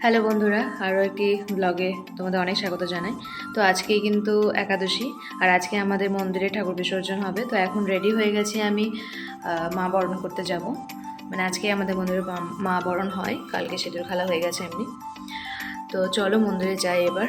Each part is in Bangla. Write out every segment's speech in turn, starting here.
হ্যালো বন্ধুরা, আরও একটি ব্লগে তোমাদের অনেক স্বাগত জানাই। তো আজকেই কিন্তু একাদশী, আর আজকে আমাদের মন্দিরে ঠাকুর বিসর্জন হবে। তো এখন রেডি হয়ে গেছি আমি মা বরণ করতে যাব। মানে আজকে আমাদের মন্দিরে মা- বরণ হয়, কালকে সেটার খেলা হয়ে গেছে এমনি। তো চলো মন্দিরে যাই এবার।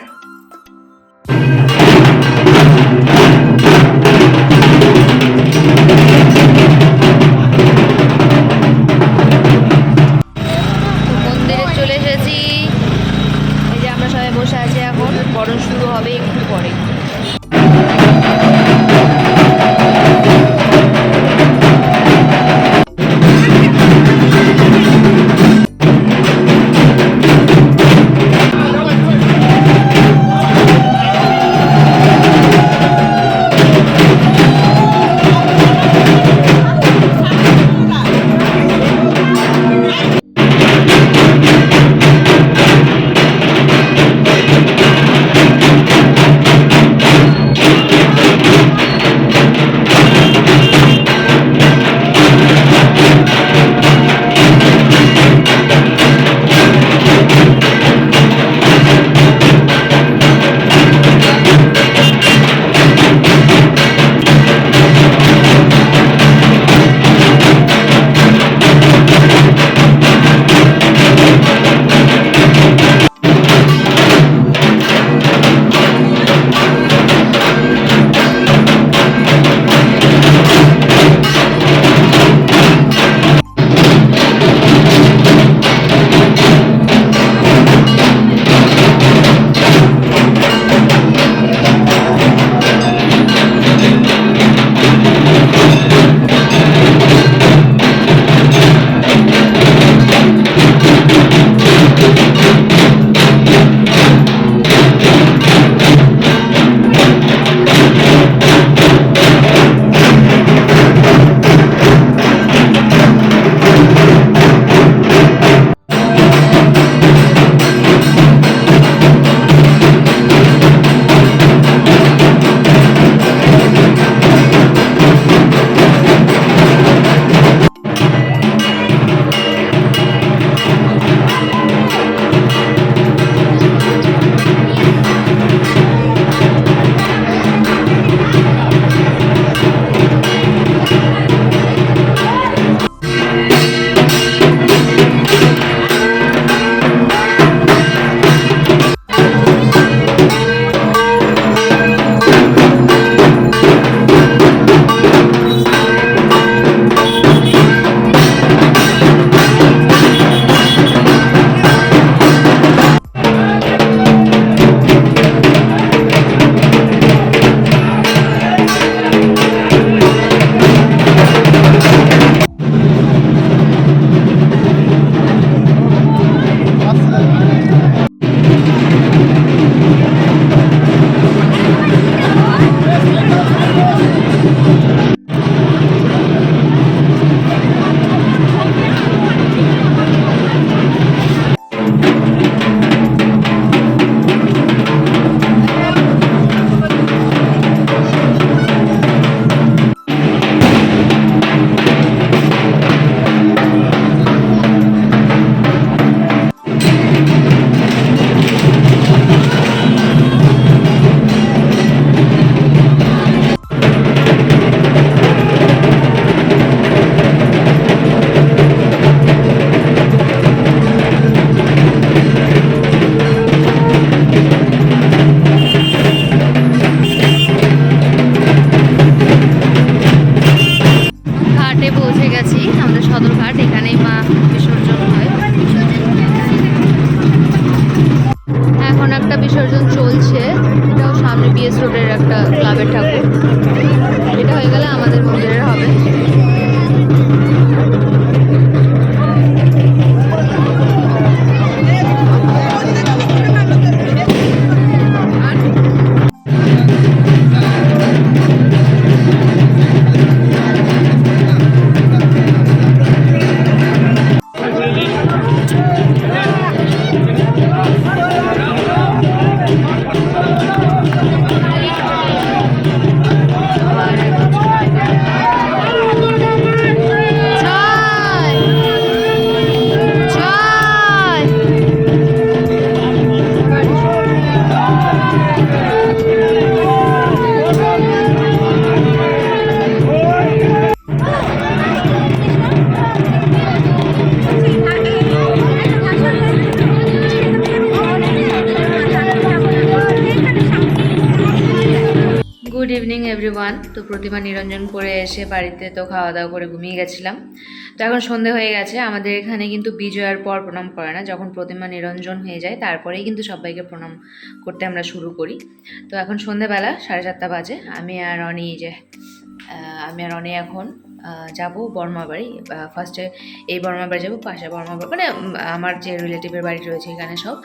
একটা ক্লাবের ঠাকুর প্রতিমা নিরঞ্জন করে এসে বাড়িতে তো খাওয়া দাওয়া করে ঘুমিয়ে গেছিলাম। তো এখন সন্ধে হয়ে গেছে, আমাদের এখানে কিন্তু বিজয়ার পর প্রণাম করে না। যখন প্রতিমা নিরঞ্জন হয়ে যায়, তারপরেই কিন্তু সবাইকে প্রণাম করতে আমরা শুরু করি। তো এখন সন্ধেবেলা, সাড়ে চারটা বাজে। আমি আর অনি যে আমি আর অনি এখন যাব বর্মা বাড়ি। ফার্স্টে এই বর্মা বাড়ি যাব, পাশে বর্মা বাড়ি। মানে আমার যে রিলেটিভের বাড়ি রয়েছে এখানে সব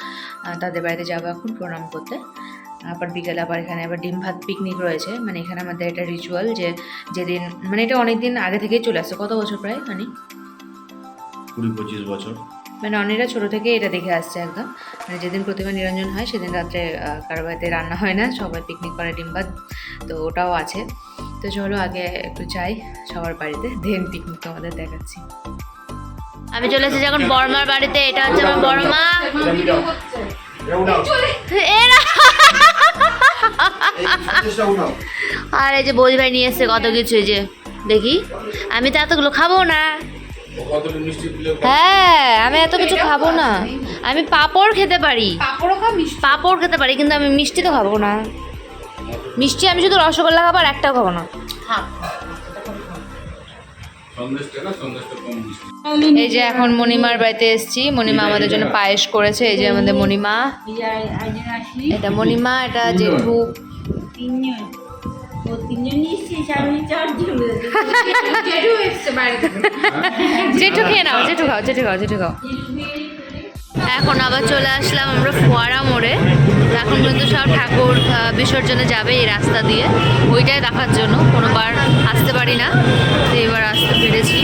তাদের বাড়িতে যাব এখন প্রণাম করতে। আবার বিকেলে আবার এখানে আবার ডিম ভাত পিকনিক রয়েছে। মানে এখানে আমাদের একটা রিচুয়াল যে যেদিন মানে এটা অনেক দিন আগে থেকেই চলে আসছে। কত বছর প্রায় মানে কুড়ি পঁচিশ বছর। মানে অনেকটা ছোটো থেকে এটা দেখে আসছে একদম। মানে যেদিন প্রতিমা নিরঞ্জন হয় সেদিন রাত্রে কারও বাড়িতে রান্না হয় না সবাই পিকনিক করে ডিম ভাত তো ওটাও আছে। তো চলো আগে একটু যাই সবার বাড়িতে দেন পিকনিক তোমাদের দেখাচ্ছি। আমি চলে এসেছি এখন বর্মার বাড়িতে এটা হচ্ছে আমার বর্মা। এরা আর এই যে বোঝ ভাই নিয়ে এসছে কত কিছু এই যে দেখি। আমি তো এতগুলো খাব না। হ্যাঁ আমি এত কিছু খাব না। আমি পাপড় খেতে পারি। পাপড় খেতে পারি কিন্তু আমি মিষ্টি তো খাব না। মিষ্টি আমি শুধু রসগোল্লা খাব আর একটাও খাব না। এই যে এখন মণিমার বাড়িতে এসেছি। মণিমা আমাদের জন্য পায়েস করেছে। এই যে আমাদের মণিমা এটা মণিমা এটা জেঠু। জেঠু খেয়ে নাও, জেঠু খাও জেঠু খাও জেঠু খাও। এখন আবার চলে আসলাম আমরা ফোয়ারা মোড়ে। এখন পর্যন্ত সব ঠাকুর বিসর্জনে যাবে এই রাস্তা দিয়ে। ওইটাই দেখার জন্য, কোনোবার আসতে পারি না, তো এবার আসতে পেরেছি।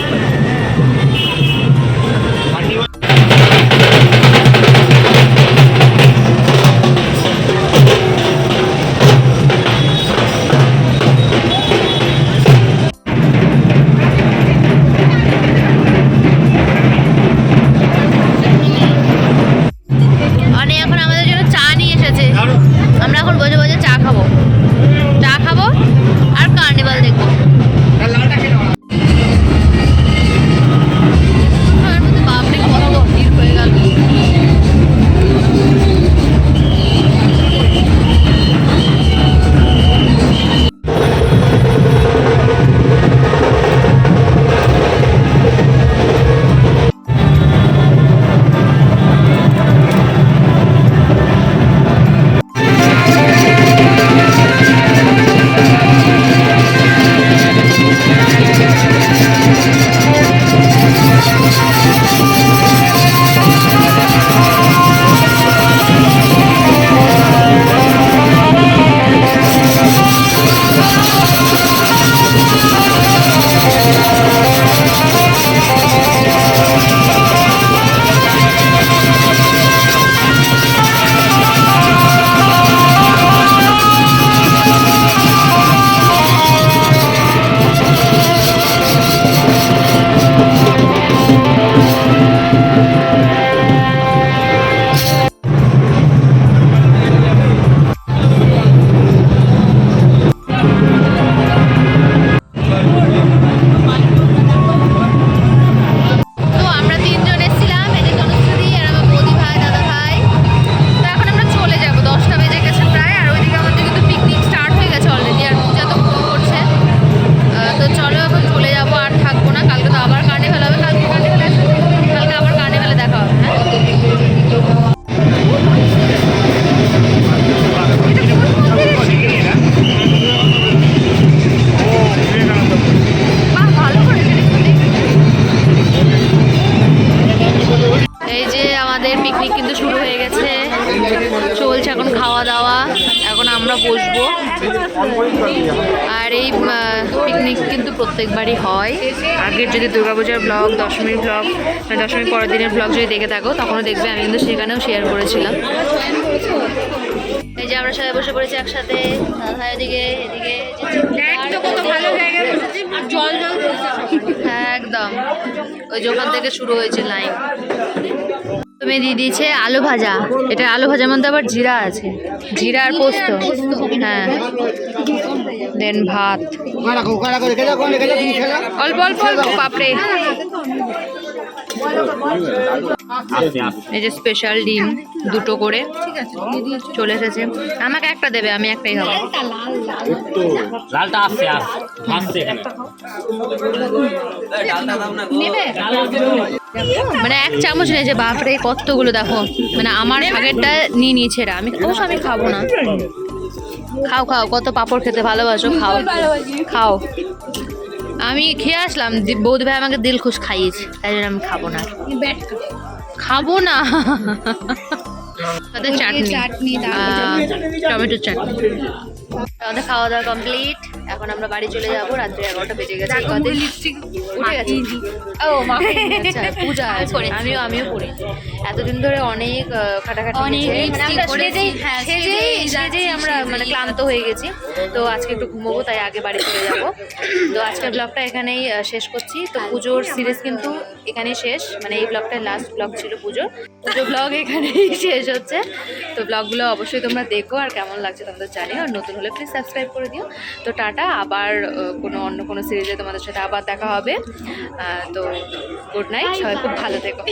আমরা এখন বসে বসে চা খাব। চা খাব আর কার্নিভাল দেখব। প্রত্যেকবারই হয়। আগের যদি দুর্গাপূজার ব্লগ দশমীর ব্লগ মানে দশমীর পরের দিনের ব্লগ যদি দেখে থাকো তখনও দেখবে। আমি কিন্তু সেখানেও শেয়ার করেছিলাম। এই যে আমরা সবাই বসে পড়েছি একসাথে দাদা এদিকে এদিকে কত ভালো জায়গায় আর জল জল হ্যাঁ একদম। ওই যে থেকে শুরু হয়েছে লাইন তুমি দিয়ে দিয়েছে আলু ভাজা। এটা আলু ভাজার মধ্যে আবার জিরা আছে। জিরা আর পোস্ত। হ্যাঁ। দেন ভাত। অল্প অল্প অল্প পাপড়ে এই যে স্পেশাল ডিম দুটো করে। চলে এসেছে। আমাকে একটা দেবে আমি একটাই খাব। লালটা আসছে আসছে আসছে এখানে। মানে এক চামচ নিয়েছে বাপরে কতগুলো দেখো। মানে আমার ভাগেরটা নিয়ে নিয়েছে এরা। আমি অবশ্য আমি খাব না। খাও খাও কত পাপড় খেতে ভালোবাসো খাও। খাও। আমি খেয়ে আসলাম বৌদি ভাই আমাকে দিল খুশ খাইয়েছে। তাই জন্য আমি খাব না। খাব না। তাদের চাটনি। টমেটো চাটনি। আমাদের খাওয়া দাওয়া কমপ্লিট। এখন আমরা বাড়ি চলে যাব রাত্রি এগারোটা বেজে গেছে উঠে গেছে। ও আচ্ছা, পূজা আমিও আমিও পড়ি। এতদিন ধরে অনেক খাটাখাটি। মানে আমরা হ্যাঁ, আমরা মানে ক্লান্ত হয়ে গেছি। তো আজকে একটু ঘুমোবো তাই আগে বাড়ি চলে যাব। তো আজকের ব্লগটা এখানেই শেষ করছি। তো পুজোর সিরিজ কিন্তু এখানেই শেষ। মানে এই ব্লগটা লাস্ট ব্লগ ছিল পুজোর। পুজো ব্লগ এখানেই শেষ হচ্ছে। তো ব্লগগুলো অবশ্যই তোমরা দেখো আর কেমন লাগছে তোমাদের জানিও। আর নতুন হলে প্লিজ সাবস্ক্রাইব করে দিও। তো টাটা। আবার কোনো অন্য কোনো সিরিজে তোমাদের সাথে আবার দেখা হবে। তো গুড নাইট সবাই খুব ভালো থেকো।